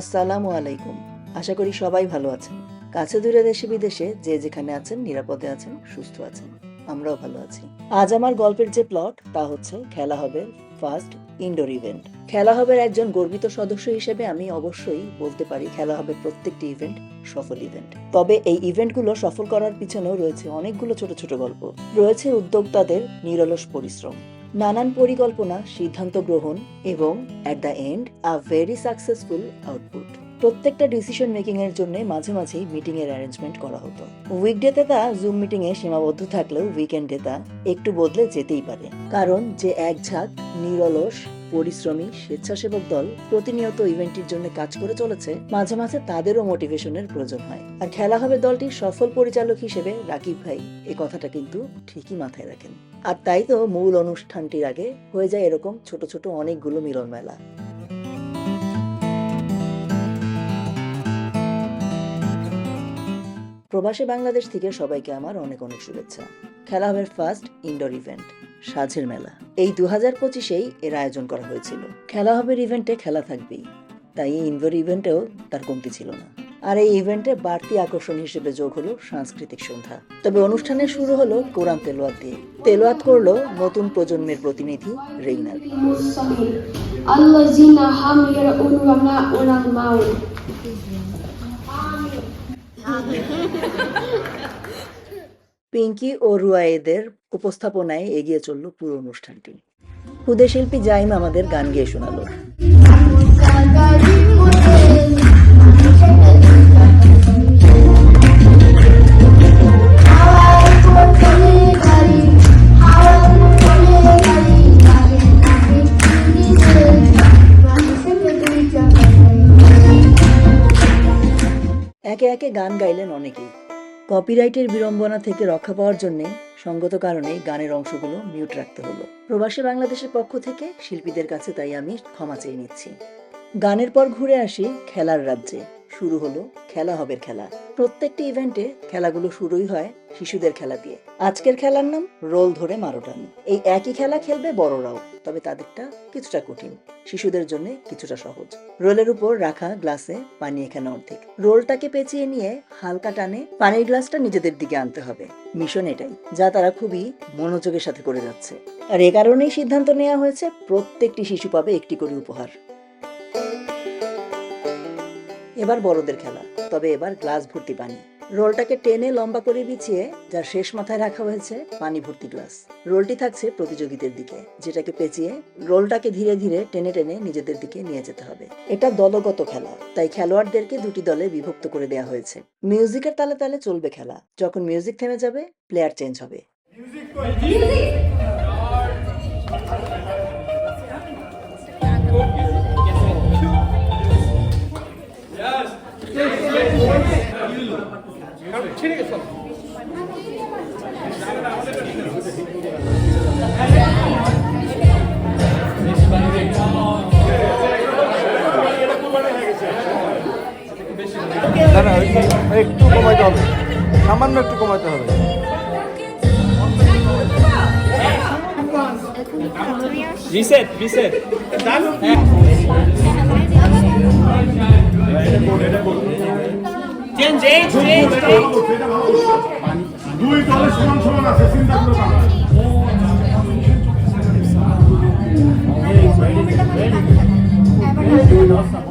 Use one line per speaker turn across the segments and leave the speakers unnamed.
আসসালামু আলাইকুম। আশা করি সবাই ভালো আছেন। কাছে দূরে দেশে বিদেশে যে যেখানে আছেন, নিরাপদে আছেন, সুস্থ আছেন, আমরাও ভালো আছি। আজ আমার গল্পের যে প্লট তা হচ্ছে খেলা হবে ফার্স্ট ইনডোর ইভেন্ট খেলা হবে একজন গর্বিত সদস্য হিসেবে আমি অবশ্যই বলতে পারি খেলা হবে প্রত্যেকটি ইভেন্ট সফল ইভেন্ট তবে এই ইভেন্টগুলো সফল করার পিছনেও রয়েছে অনেকগুলো ছোট ছোট গল্প। রয়েছে উদ্যোক্তাদের নিরলস পরিশ্রম। নানান পরিকল্পনা, সিদ্ধান্ত গ্রহণ এবং at the end a very successful output প্রত্যেকটা ডিসিশন মেকিং এর জন্য মাঝে মাঝেই মিটিং এর অ্যারেঞ্জমেন্ট করা হতো। উইকডেতে তা জুম মিটিং এ সীমাবদ্ধ থাকলেও উইকেন্ডে তা একটু বদলে যেতেই পারে। কারণ যে এক ঝাঁক নিরলস, পরিশ্রমী, স্বেচ্ছাসেবক দল প্রতিনিয়ত ইভেন্টের জন্য কাজ করে চলেছে, মাঝে মাঝে তাদেরও মোটিভেশনের প্রয়োজন হয়। আর খেলা হবে দলটির সফল পরিচালক হিসেবে রাকিব ভাই, এ কথাটা কিন্তু ঠিকই মাথায় রাখেন। আর তাই তো মূল অনুষ্ঠানটির আগে হয়ে যায় এরকম ছোট ছোট অনেকগুলো মিলন মেলা। প্রবাসী বাংলাদেশ থেকে সবাইকে আমার অনেক অনেক শুভেচ্ছা। খেলা হবে ফার্স্ট ইনডোর ইভেন্ট সাঝের মেলা। এই দু হাজার পঁচিশেই এর আয়োজন করা হয়েছিল। খেলা হবে ইভেন্টে খেলা থাকবেই। তাই এই ইনডোর ইভেন্টেও তার কমতি ছিল না। আর এই ইভেন্টে বাড়তি আকর্ষণ হিসেবে যোগ হলো সাংস্কৃতিক সন্ধ্যা। তবে অনুষ্ঠানে শুরু হলো কোরআন তেলোয়াত দিয়ে। তেলোয়াত করল নতুন প্রজন্মের প্রতিনিধি রেইনার পিঙ্কি ও রুয়ায়েদের উপস্থাপনায় এগিয়ে চলল পুরো অনুষ্ঠানটি। হুদে শিল্পী জাইম আমাদের গান গেয়ে শোনালো। গান গাইলেন অনেকেই। কপিরাইটের বিড়ম্বনা থেকে রক্ষা পাওয়ার জন্য সঙ্গত কারণে গানের অংশগুলো মিউট রাখতে হলো। প্রবাসী বাংলাদেশের পক্ষ থেকে শিল্পীদের কাছে তাই আমি ক্ষমা চেয়ে নিচ্ছি। গানের পর ঘুরে আসি খেলার রাজ্যে। শুরু হলো খেলা হবে খেলা। প্রত্যেকটি ইভেন্টে খেলাগুলো শুরুই হয় শিশুদের খেলা দিয়ে। আজকের খেলার নাম রোল ধরে মারোটান। এই একই খেলা খেলবে বড়রাও। তবে তাদেরটা কিছুটা কঠিন। শিশুদের জন্য কিছুটা সহজ। রোলের উপর রাখা গ্লাসে পানি এখানে অর্ধেক। রোলটাকে পেঁচিয়ে নিয়ে হালকা টানে পানির গ্লাসটা নিজেদের দিকে আনতে হবে। মিশন এটাই, যা তারা খুবই মনোযোগের সাথে করে যাচ্ছে। আর এ কারণেই সিদ্ধান্ত নেওয়া হয়েছে, প্রত্যেকটি শিশু পাবে একটি করে উপহার। এবার বড়দের খেলা, তবে এবার গ্লাস ভর্তি পানি। রোলটাকে টেনে লম্বা করে বিছিয়ে, যার শেষ মাথায় রাখা হয়েছে পানি ভর্তি গ্লাস। রোলটি থাকছে প্রতিযোগীদের দিকে, যেটাকে পেঁচিয়ে রোলটাকে ধীরে ধীরে টেনে টেনে নিজেদের দিকে নিয়ে যেতে হবে। এটা দলগত খেলা, তাই খেলোয়াড়দেরকে দুটি দলে বিভক্ত করে দেওয়া হয়েছে। মিউজিকের তালে তালে চলবে খেলা, যখন মিউজিক থেমে যাবে, প্লেয়ার চেঞ্জ হবে।
না না ওই- ওই একটু কমাইতে হবে। সামান্য একটু কমাইতে হবে।
Reset reset change change change
দুই দলে সমান সমান আছে চিন্তা করো না।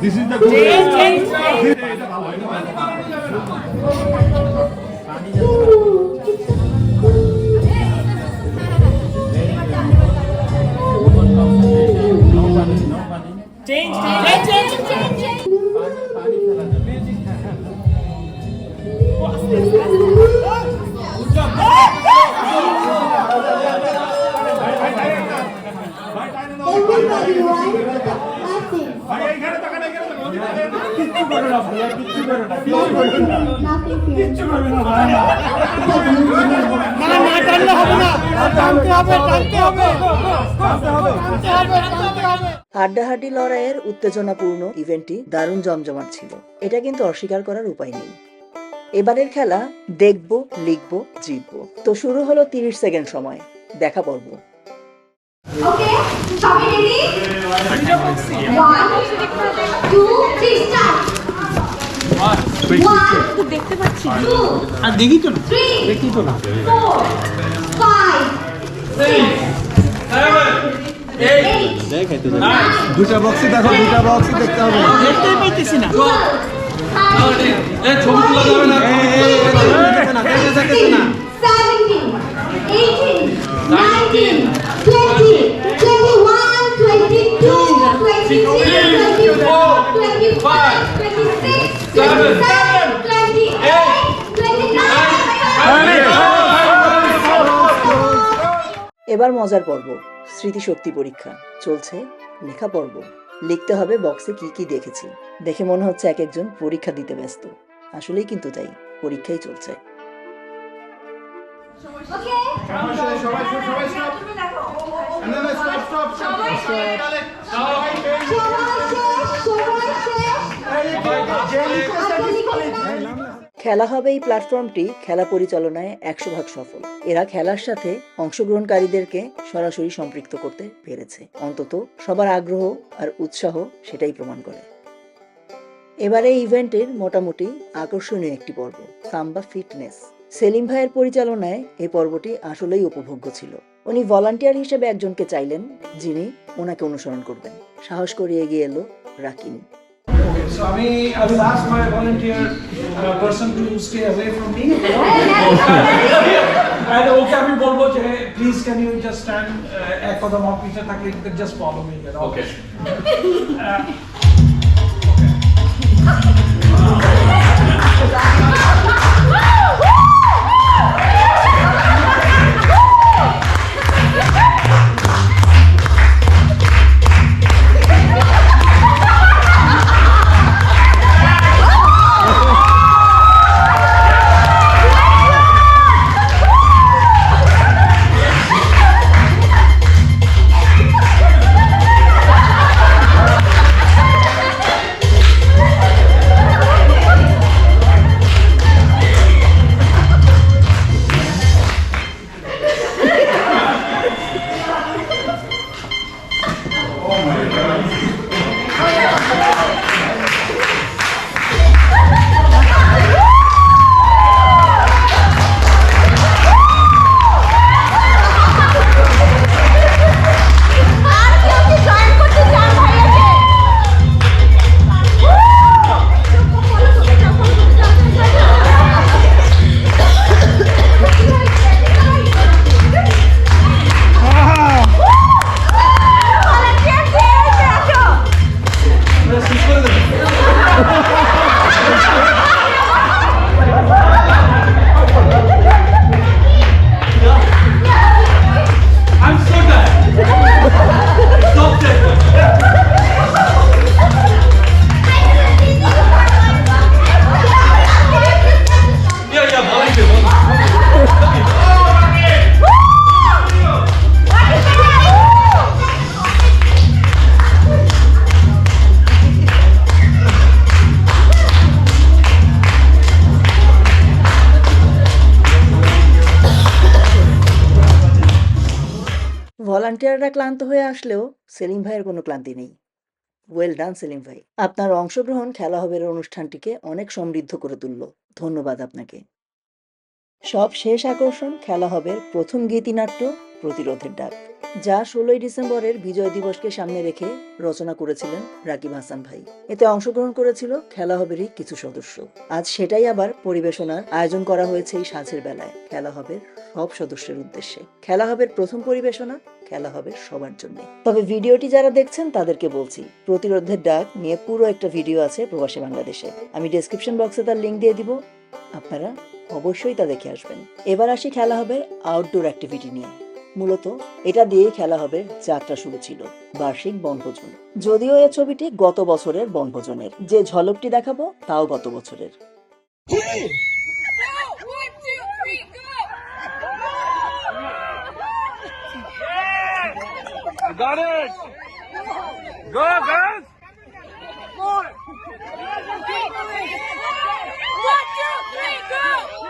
This is the good
change change change change
ভাই এইখানে তাকান
হাড্ডাহাড্ডি লড়াইয়ের উত্তেজনাপূর্ণ ইভেন্টটি দারুণ জমজমাট ছিল। এটা কিন্তু অস্বীকার করার উপায় নেই। এবারের খেলা দেখব লিখব জিতবো। তো শুরু হলো তিরিশ সেকেন্ড সময়। দেখা পর্ব।
Okay, সবাই ready? One, two, three, start. One,
দেখতে পাচ্ছি আর দেখি তো না। দেখি তো না।
four, five, six, eight,
দুটা বক্সই দেখো দুটা বক্সই দেখতে হবে।
দেখতেই পাইতেছি না।
Twelve,
ছবি তোলা যাবে না দেখতে না দেখতে না
16, 17, 18, 19, 20, 21, 22, 23, 24, 25, 26, 27, 28, 29.
এবার মজার পর্ব স্মৃতিশক্তি পরীক্ষা চলছে লেখা পর্ব লিখতে হবে বক্সে কি কি দেখেছি দেখে মনে হচ্ছে এক একজন পরীক্ষা দিতে ব্যস্ত আসলেই কিন্তু তাই পরীক্ষাই চলছে?
সবাই
খেলা হবে এই প্ল্যাটফর্মটি খেলা পরিচালনায় একশো ভাগ সফল। এরা খেলার সাথে অংশগ্রহণকারীদেরকে সরাসরি সম্পৃক্ত করতে পেরেছে। অন্তত সবার আগ্রহ আর উৎসাহ সেটাই প্রমাণ করে। এবারে ইভেন্টের মোটামুটি আকর্ষণীয় একটি পর্ব, সাম্বা ফিটনেস। সেলিম ভাইয়ের পরিচালনায় এই পর্বটি আসলেই উপভোগ্য ছিল। উনি ভলান্টিয়ার হিসেবে একজনকে চাইলেন, যিনি ওনাকে অনুসরণ করবেন। সাহস করে এগিয়ে এলো Rakin
So I mean, I will ask my volunteer uh, person to stay away from me. and okay, আমি বলবো যে please can you just stand uh, এক কদম off পিছে থাকলে you can just follow
ভলান্টিয়াররা ক্লান্ত হয়ে আসলেও সেলিম ভাইয়ের কোনো ক্লান্তি নেই। ওয়েল ডান সেলিম ভাই। আপনার অংশগ্রহণ খেলা হবে অনুষ্ঠানটিকে অনেক সমৃদ্ধ করে তুলল। ধন্যবাদ আপনাকে। সব শেষ আকর্ষণ খেলা হবে প্রথম গীতিনাট্য প্রতিরোধের ডাক। যা ষোলোই ডিসেম্বরের বিজয় দিবসকে সামনে রেখে রচনা করেছিলেন রাকিব হাসান ভাই। এতে অংশগ্রহণ করেছিল খেলা হবেরই কিছু সদস্য। আজ সেটাই আবার পরিবেশনার আয়োজন করা হয়েছে এই সাঁঝের বেলায়। খেলা হবে সব সদস্যের উদ্দেশ্যে। খেলা হবে প্রথম পরিবেশনা, খেলা হবে সবার জন্য। তবে ভিডিওটি যারা দেখছেন তাদেরকে বলছি, প্রতিরোধের ডাক নিয়ে পুরো একটা ভিডিও আছে প্রবাসী বাংলাদেশে। আমি ডেসক্রিপশন বক্সে তার লিঙ্ক দিয়ে দিব। আপনারা অবশ্যই তা দেখে আসবেন। এবার আসি খেলা হবে আউটডোর অ্যাক্টিভিটি নিয়ে। মূলত এটা দিয়েই খেলা হবে যাত্রা শুরু ছিল বার্ষিক বনভোজন যদিও এ ছবিটি গত বছরের বনভোজনের যে ঝলকটি দেখাবো তাও গত বছরের
One, two, three, go!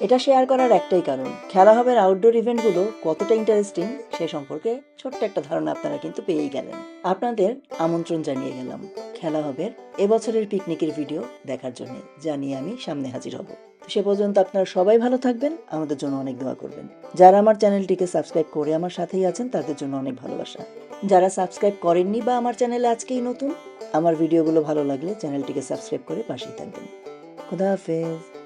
এটা শেয়ার করার একটাই কারণ। খেলা হবে আউটডোর ইভেন্টগুলো কতটা ইন্টারেস্টিং সে সম্পর্কে ছোট্ট একটা ধারণা আপনারা কিন্তু পেয়েই গেলেন। আপনাদের আমন্ত্রণ জানিয়ে গেলাম। খেলা হবে এবছরের পিকনিকের ভিডিও দেখার জন্য। জানিয়ে আমি সামনে হাজির হব। সে পর্যন্ত আপনারা সবাই ভালো থাকবেন, আমাদের জন্য অনেক দোয়া করবেন। যারা আমার চ্যানেলটিকে সাবস্ক্রাইব করে আমার সাথেই আছেন, তাদের জন্য অনেক ভালোবাসা। যারা সাবস্ক্রাইব করেননি বা আমার চ্যানেলে আজকেই নতুন, আমার ভিডিওগুলো ভালো লাগলে চ্যানেলটিকে সাবস্ক্রাইব করে পাশেই থাকবেন। খুদা হাফেজ।